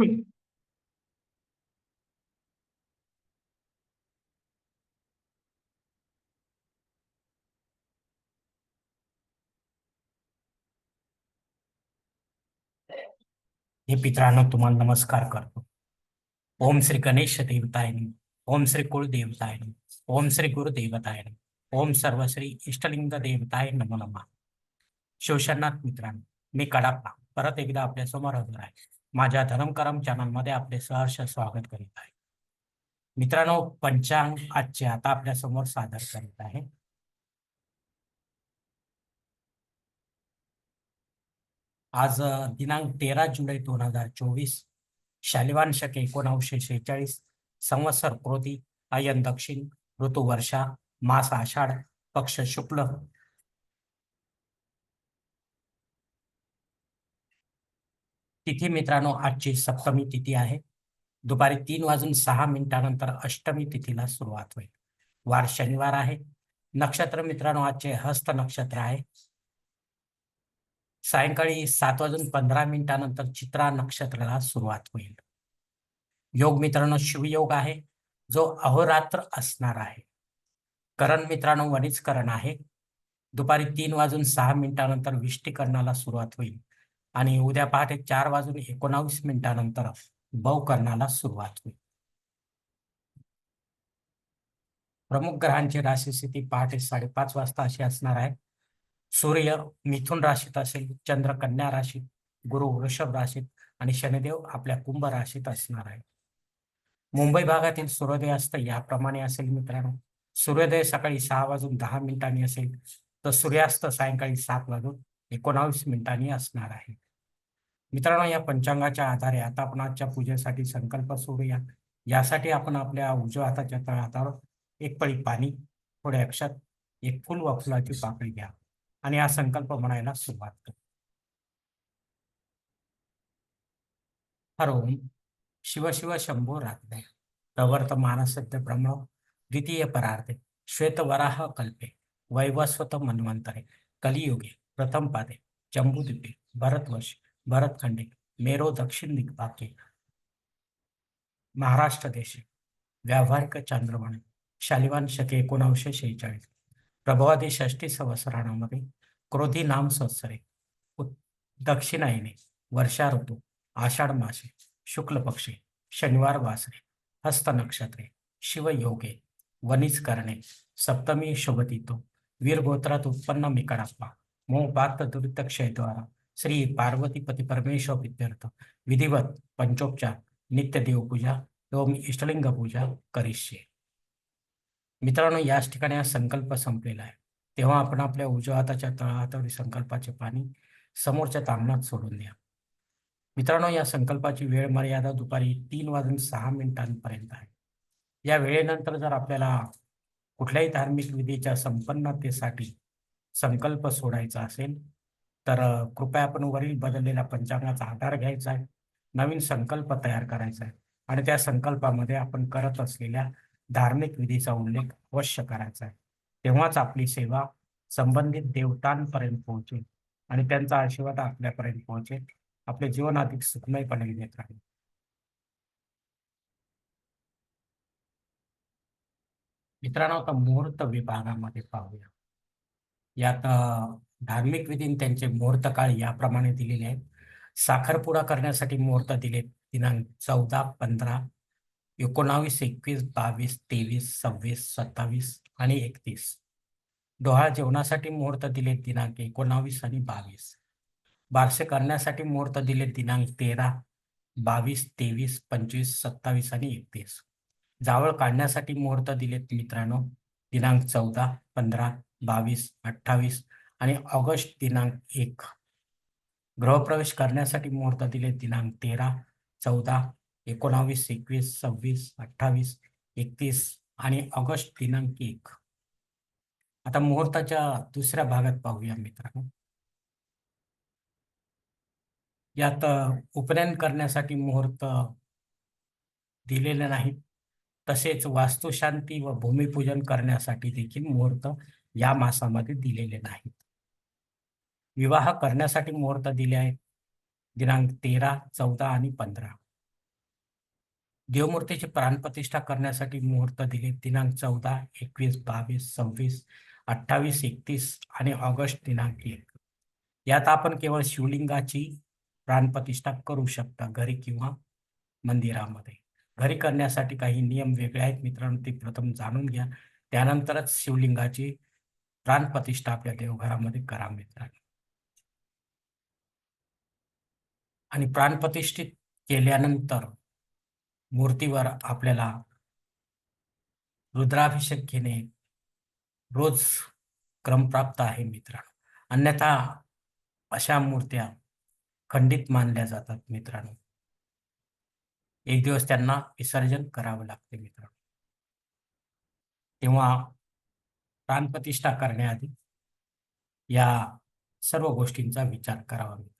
हे पित्रांनो, तुम्हाला नमस्कार करतो. ओम श्री गणेश देवताय ओम श्री कुळ देवताय ओम श्री गुरु देवताय ओम सर्व श्री इष्टलिंग देवताय नमो नमः. शिवशरनाथ मित्रांनो, मी कडापा. परत एकदा आपल्या समोर हजर आहे. माझ्या धर्मकरम चॅनलमध्ये आपले सहर्ष स्वागत करीत आहे. मित्रांनो पंचांग आजचे आता आपल्यासमोर सादर करीत आहे. आज दिनांक तेरा जुलै दोन हजार चोवीस शालिवान शक एकोणावीसशे शेहेचाळीस संवत्सर कृती अयन दक्षिण ऋतू वर्षा मास आषाढ पक्ष शुक्ल तिथी मित्रांनो आजची सप्तमी तिथी आहे. दुपारी तीन वाजून सहा मिनिटानंतर अष्टमी तिथीला सुरुवात होईल. वार शनिवार आहे. नक्षत्र मित्रांनो आजचे हस्त नक्षत्र आहे. सायंकाळी सात वाजून पंधरा मिनिटानंतर चित्रा नक्षत्राला सुरुवात होईल. योग मित्रांनो शिवयोग आहे. जो अहोरात्र असणार आहे. करण मित्रांनो वणीच करण आहे. दुपारी तीन वाजून सहा मिनिटानंतर विष्टीकरणाला सुरुवात होईल. आणि उद्या पहाटे चार वाजून एकोणावीस मिनिटानंतर करणाला सुरुवात होईल. प्रमुख ग्रहांची राशी स्थिती पहाटे साडेपाच वाजता अशी असणार आहे. सूर्य मिथुन राशीत असेल चंद्र कन्या राशीत गुरु वृषभ राशीत आणि शनिदेव आपल्या कुंभ राशीत असणार आहे. मुंबई भागातील सूर्योदयास्त याप्रमाणे असेल मित्रांनो. सूर्योदय सकाळी सहा वाजून दहा मिनिटांनी असेल तर सूर्यास्त सायंकाळी सात वाजून एकोणावीस मिनिटांनी असणार आहे. मित्रांनो या पंचांगाच्या आधारे आता आपण आजच्या पूजेसाठी संकल्प सोडूया. यासाठी आपण आपल्या उजव्या हाताच्या तळहातावर एक पळी पाणी थोडे अक्षत एक फुल व फुलाची पाकळी घ्या आणि हा संकल्प म्हणायला सुरुवात करू. हरोम शिव शिव शंभो रात्रे प्रवर्तमान सत्य ब्रह्म द्वितीय परार्थे श्वेत वराह कल्पे वैवस्वत मन्वंतरे कलियुगे प्रथम पादे जम्बूद्वीपे भरत भरतखंडे मेरो दक्षिण बाकी महाराष्ट्र देश व्यावहारिक चांद्रमाने शालिवान शके एकोणावीसशे शेहेचाळीस. प्रभावादी षष्टी सहस्राणामध्ये क्रोधी नाम संवत्सरे. दक्षिणायने वर्षा ऋतू आषाढ मासे शुक्ल पक्षे शनिवार वासरे हस्त नक्षत्रे शिवयोगे वनिज करणे सप्तमी शुभतितो वीरगोत्रात उत्पन्न मिकडाप्पा मोपात दुरित क्षयद्वारा श्री पार्वतीपती परमेश्वर विद्यार्थ विधिवत पंचोपचार नित्य देवपूजा एवं इष्टलिंग पूजा करिष्ये मित्रांनो याच ठिकाणी हा संकल्प संपलेला आहे. तेव्हा आपण आपल्या उजव्या हाताच्या तळहातावरील संकल्पाचे पाणी समोरच्या तांबणात सोडून द्या. मित्रांनो या संकल्पाची वेळ मर्यादा दुपारी तीन वाजून सहा मिनिटांपर्यंत आहे. या वेळेनंतर जर आपल्याला कुठल्याही धार्मिक विधीच्या संपन्नतेसाठी संकल्प सोडायचा असेल तर कृपया आपण वरील बदललेल्या पंचांगाचा आधार घ्यायचा आहे. नवीन संकल्प तयार करायचा आहे. आणि त्या संकल्पामध्ये आपण करत असलेल्या धार्मिक विधीचा उल्लेख अवश्य करायचा आहे. तेव्हाच आपली सेवा संबंधित देवतांपर्यंत पोहोचेल आणि त्यांचा आशीर्वाद आपल्यापर्यंत पोहोचेल. आपले जीवन अधिक सुखमयपणे देत राहील. मित्रांनो आता मुहूर्त विभागामध्ये पाहूया. यात धार्मिक विधीन त्यांचे मुहूर्त काळ याप्रमाणे दिलेले आहेत. साखरपुडा करण्यासाठी मुहूर्त दिले दिनांक चौदा पंधरा एकोणावीस एकवीस बावीस तेवीस सव्वीस सत्तावीस आणि एकतीस. डोहाळ जेवणासाठी मुहूर्त दिले दिनांक एकोणावीस आणि बावीस. बारसे करण्यासाठी मुहूर्त दिले दिनांक तेरा बावीस तेवीस पंचवीस सत्तावीस आणि एकतीस. जावळ काढण्यासाठी मुहूर्त दिलेत मित्रांनो दिनांक चौदा पंधरा बावीस अठ्ठावीस आणि ऑगस्ट दिनांक एक. गृहप्रवेश करण्यासाठी मुहूर्त दिले दिनांक तेरा चौदा एकोणावीस एकवीस सव्वीस अठ्ठावीस एकतीस आणि ऑगस्ट दिनांक एक. आता मुहूर्ताच्या दुसऱ्या भागात पाहूया मित्रांनो. यात उपनयन करण्यासाठी मुहूर्त दिलेले नाहीत. तसेच वास्तुशांती व भूमिपूजन करण्यासाठी देखील मुहूर्त या मासामध्ये दिलेले नाहीत. विवाह करण्यासाठी मुहूर्त दिले आहेत. दिनांक तेरा चौदा आणि पंधरा. देवमूर्तीची प्राणप्रतिष्ठा करण्यासाठी मुहूर्त दिले. दिनांक चौदा एकवीस बावीस सव्वीस अठ्ठावीस एकतीस आणि ऑगस्ट दिनांक एक. यात आपण केवळ शिवलिंगाची प्राणप्रतिष्ठा करू शकता घरी किंवा मंदिरामध्ये. घरी करण्यासाठी काही नियम वेगळे आहेत. मित्रांनो ते प्रथम जाणून घ्या. त्यानंतरच शिवलिंगाची प्राणप्रतिष्ठा आपल्या देवघरामध्ये करा मित्रांनो आणि प्राणप्रतिष्ठित केल्यानंतर मूर्तीवर आपल्याला रुद्राभिषेक घेणे रोज क्रमप्राप्त आहे मित्रांनो. अन्यथा अशा मूर्त्या खंडित मानल्या जातात मित्रांनो. एक दिवस त्यांना विसर्जन करावं लागते मित्रांनो. तेव्हा प्राणप्रतिष्ठा करण्याआधी या सर्व गोष्टींचा विचार करावा मित्रांनो.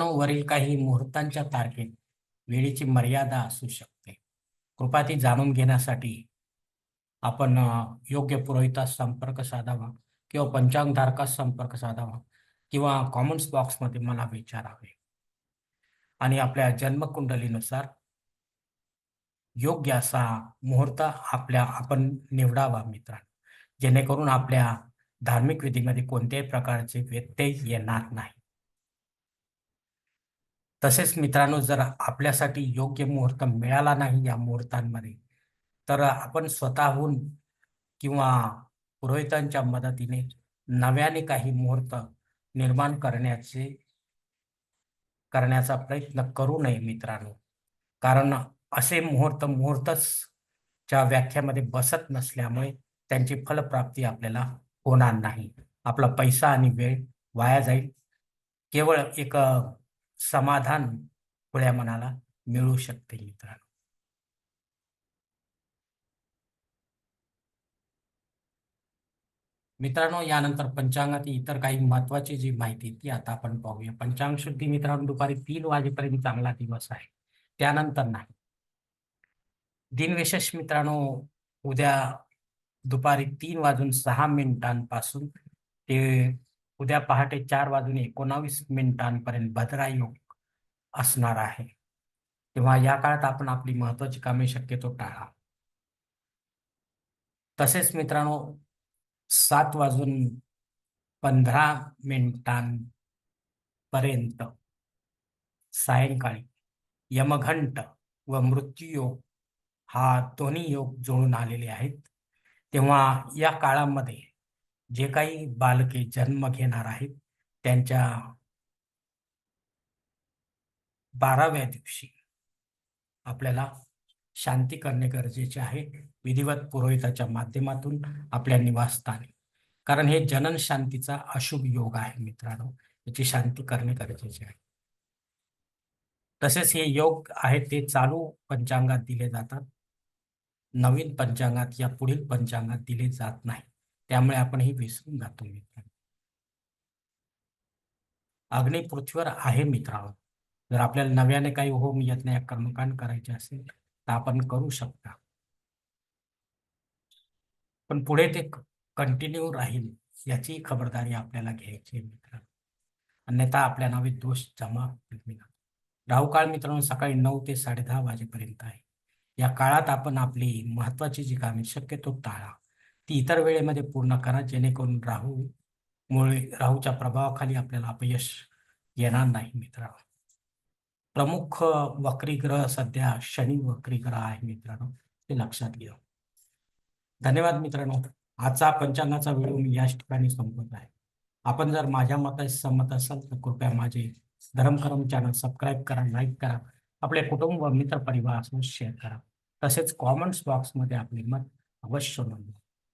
वरील काही मुहूर्तांच्या तारखेत वेळेची मर्यादा असू शकते. कृपा ती जाणून घेण्यासाठी आपण योग्य पुरोहितास संपर्क साधावा किंवा पंचांगधारकास संपर्क साधावा किंवा कॉमेंट्स बॉक्समध्ये मला विचारावे. आणि आपल्या जन्मकुंडलीनुसार योग्य असा मुहूर्त आपल्या आपण निवडावा मित्रांनो. जेणेकरून आपल्या धार्मिक विधीमध्ये कोणत्याही प्रकारचे व्यत्यय येणार नाही. तसेच मित्रांनो जर आपल्यासाठी योग्य मुहूर्त मिळाला नाही या मुहूर्तांमध्ये तर आपण स्वतःहून किंवा पुरोहितांच्या मदतीने नव्याने काही मुहूर्त निर्माण करण्याचे करण्याचा प्रयत्न करू नये मित्रांनो. कारण असे मुहूर्त मुहूर्तच च्या व्याख्यामध्ये बसत नसल्यामुळे त्यांची फलप्राप्ती आपल्याला होणार नाही. आपला पैसा आणि वेळ वाया जाईल. केवळ एक समाधान खुळ्या मनाला मिळू शकते मित्रांनो. मित्रांनो यानंतर पंचांगातील इतर काही महत्वाची जी माहिती ती आता आपण पाहूया. पंचांग शुद्धी मित्रांनो दुपारी तीन वाजेपर्यंत चांगला दिवस आहे. त्यानंतर नाही. दिनविशेष मित्रांनो उद्या दुपारी तीन वाजून सहा मिनिटांपासून ते उद्या पहाटे चार वाजून एकोणावीस मिनिटांपर्यंत भद्रा योग असणार आहे. तेव्हा या काळात आपण आपली महत्वाची कामे शक्यतो टाळा. तसेच मित्रांनो सात वाजून पंधरा मिनिटांपर्यंत सायंकाळी यमघंट व मृत्यूयोग हा दोन्ही योग जुळून आलेले आहेत. तेव्हा या काळामध्ये जे काही बालके जन्म घेणार आहेत त्यांच्या बाराव्या दिवशी आपल्याला शांती करणे गरजेचे आहे. विधिवत पुरोहिताच्या माध्यमातून आपल्या निवासस्थानी. कारण हे जनन शांतीचा अशुभ योग आहे मित्रांनो. याची शांती करणे गरजेचे आहे. तसेच हे योग आहेत ते चालू पंचांगात दिले जातात. नवीन पंचांगात या पुढील पंचांगात दिले जात नाही त्यामुळे आपण ही विसरून जातो मित्रांनो. अग्नी पृथ्वीवर आहे मित्रांनो. जर आपल्याला नव्याने काही होम यज्ञ या कर्मकांड करायचे असेल तर आपण करू शकता. पण पुढे ते कंटिन्यू राहील याची खबरदारी आपल्याला घ्यायची आहे मित्रांनो. अन्यथा आपल्या नावे दोष जमा राहू काळ मित्रांनो सकाळी नऊ ते साडे दहा वाजेपर्यंत आहे. या काळात आपण आपली महत्वाची जी कामे शक्यतो टाळा ती इतर वेळेमध्ये पूर्ण करा जेणेकरून राहू मुळे राहूच्या प्रभावाखाली आपल्याला अपयश येणार नाही मित्रांनो. प्रमुख वक्रीग्रह सध्या शनी वक्रीग्रह आहे मित्रांनो. ते लक्षात घ्या. धन्यवाद मित्रांनो. आजचा पंचांगाचा व्हिडिओ मी याच ठिकाणी संपवत आहे. आपण जर माझ्या मताशी सहमत असाल तर कृपया माझे धर्मकरम चॅनल सबस्क्राईब करा लाईक करा. आपले कुटुंब मित्र परिवारासोबत शेअर करा. तसेच कॉमेंट्स बॉक्समध्ये आपले मत अवश्य नोंदवा.